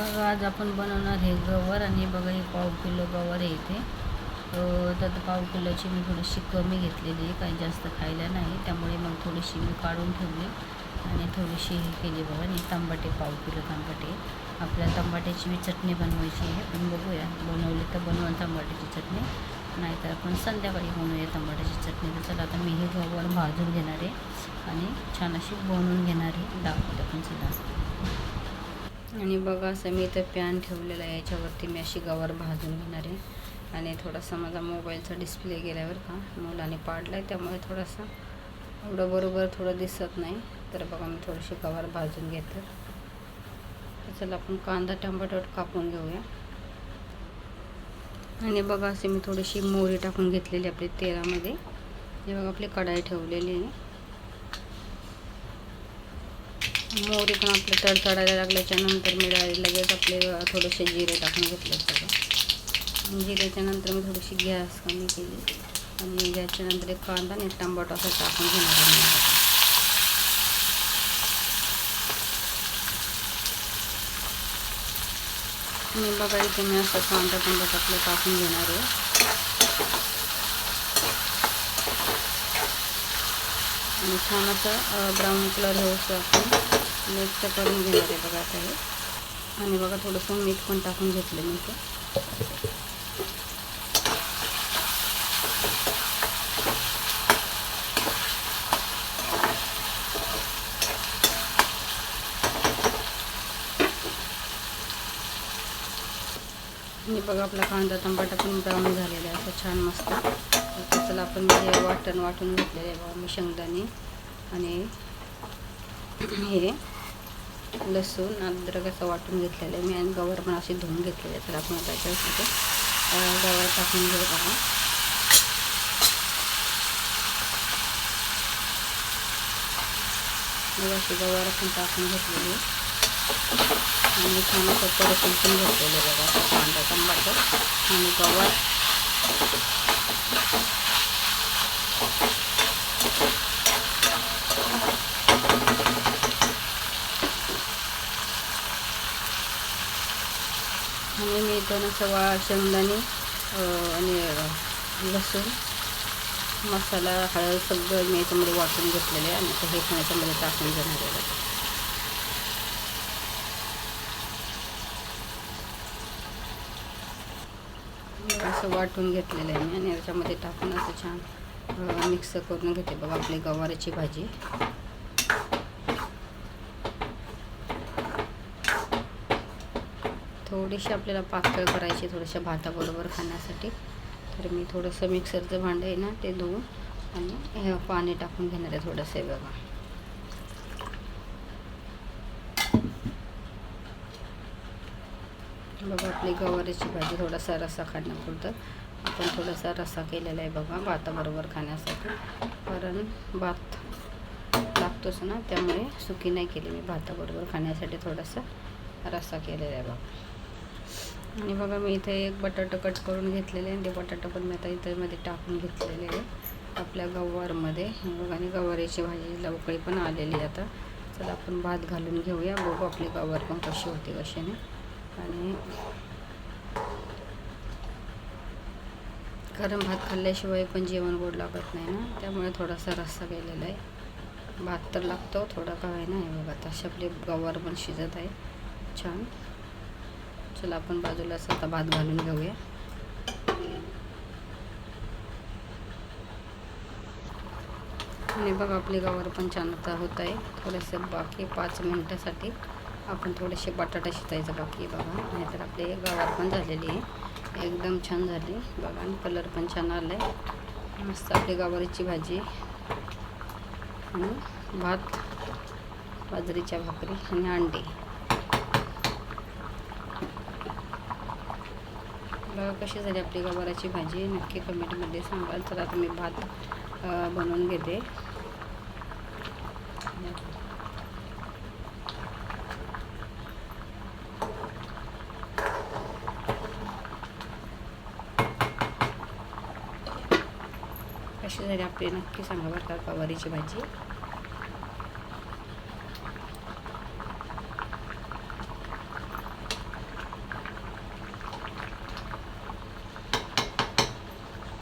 बघा आज आपण बनवणार हे गवर आणि बघा हे पाव किलो गवर आहे इथे. तर पाव किलोची मी थोडीशी कमी घेतलेली आहे काही जास्त खायला नाही. त्यामुळे मग थोडीशी मी काढून ठेवली आणि थोडीशी हे केली बघा आणि तांबाटे पाव किलो तांबाटे. आपल्या तांबाट्याची मी चटणी बनवायची आहे पण बघूया बनवली तर बनवून तांबाट्याची चटणी. नाहीतर आपण संध्याकाळी बनवूया तांबाट्याची चटणी. तर चला आता मी हे गवर भाजून घेणार आहे आणि छान अशी बनवून घेणार आहे. दाखवते पण चला आणि बघा असं मी इथं पॅन ठेवलेला आहे. याच्यावरती मी अशी गवर भाजून घेणार आहे. आणि थोडासा माझा मोबाईलचा डिस्प्ले गेल्यावर का मुलाने पाडला आहे त्यामुळे थोडासा एवढं बरोबर थोडं दिसत नाही. तर बघा मी थोडीशी गवर भाजून घेते. तर चला आपण कांदा टमाटर कापून घेऊया. आणि बघा असे मी थोडीशी मोहरी टाकून घेतलेली आपली तेलामध्ये. हे बघा आपली कढाई ठेवलेली आहे. मोहरी पण आपले तडतडायला लागल्याच्या नंतर मी डायरेक्ट लगेच आपले थोडेसे जिरे टाकून घेतले सगळं जिरेच्या नंतर मी थोडीशी गॅस कमी केली. आणि गॅसच्या एक कांदा आणि टमाटो असं टाकून घेणार आहे मी. बघा इथे मी असं कांदा कांदा टाकलं टाकून घेणार आहे. आणि छान असं ब्राऊन कलर होऊ शकतो. मिक्स करून घेणार आहे बघा आता हे. आणि बघा थोडंसं मीठ पण टाकून घेतलं मी ते आणि बघा आपला कांदा टमाटा पण ब्राऊन झालेला आहे असं छान मस्त. आता चला आपण हे वाटण वाटून घेतलेलं आहे बघा मी शेंगदाणे आणि हे. लसूण अद्रक असं वाटून घेतलेलं आहे. मी आणि गवर पण असे धुवून घेतलेले आहे तर आपण आता त्याच्यासाठी गवर टाकून घेत आहोत मग अशी गवार पण टाकून घेतलेली आहे. आणि छान असं परतून पण घेतलेलं आहे बघा असं कांदा टमाटर आणि गवार. आणि असं वा शेंगदाणे आणि लसूण मसाला हळद सगळं मी याच्यामध्ये वाटून घेतलेलं आहे आणि हे पण याच्यामध्ये टाकून घेणार आहे. असं वाटून घेतलेलं आहे मी आणि याच्यामध्ये टाकून असं छान मिक्स करून घेते. बघा आपली गवाराची भाजी. थोडीशी आपल्याला पातळ करायची थोड्याशा भाताबरोबर खाण्यासाठी. तर मी थोडंसं मिक्सरचं भांडं आहे ना ते धुवून आणि हे पाणी टाकून घेणार आहे थोडंसं हे बघा. बघा आपली गवारीची भाजी थोडासा रस्सा खाण्यापुरतं. आपण थोडासा रस्सा केलेला आहे बघा भाताबरोबर खाण्यासाठी. कारण भात लागतोच ना त्यामुळे सुकी नाही केली मी. भाताबरोबर खाण्यासाठी थोडासा रस्सा केलेला आहे बघा. आणि बघा मी इथे एक बटाटा कट करून घेतलेले आहे. आणि ते बटाटा पण मी आता इथे मध्ये टाकून घेतलेले आहे. आपल्या गवारमध्ये बघा आणि गवारीची भाजी लवकळी पण आलेली आता. चला आपण भात घालून घेऊया. बघू आपली गवार पण कशी होती कशाने. आणि गरम भात खाल्ल्याशिवाय पण जेवण गोड लागत नाही ना. त्यामुळे थोडासा रस्सा गेलेला आहे. भात तर लागतो थोडा काय नाही ना हे बघा. तशी आपली गवार पण शिजत आहे. छान. चला आपण बाजूलाच आता भात घालून घेऊया. आणि बघा आपले गवार पण छान आता होत आहे. थोडंसं बाकी पाच मिनटासाठी आपण थोडेसे बटाटा शिजायचं बाकी बघा. नाहीतर आपली गावर पण झालेली आहे. एकदम छान झाली. बघा आणि कलर पण छान आला आहे मस्त आपली गावारीची भाजी. आणि भात बाजरीच्या भाकरी आणि अंडे. बघा कशी झाली आपली गवाराची भाजी. नक्की कमेंटमध्ये सांगाल. तर आता मी भात बनवून घेते. कशी झाली आपली? नक्की सांगा बरं का गवारीची भाजी.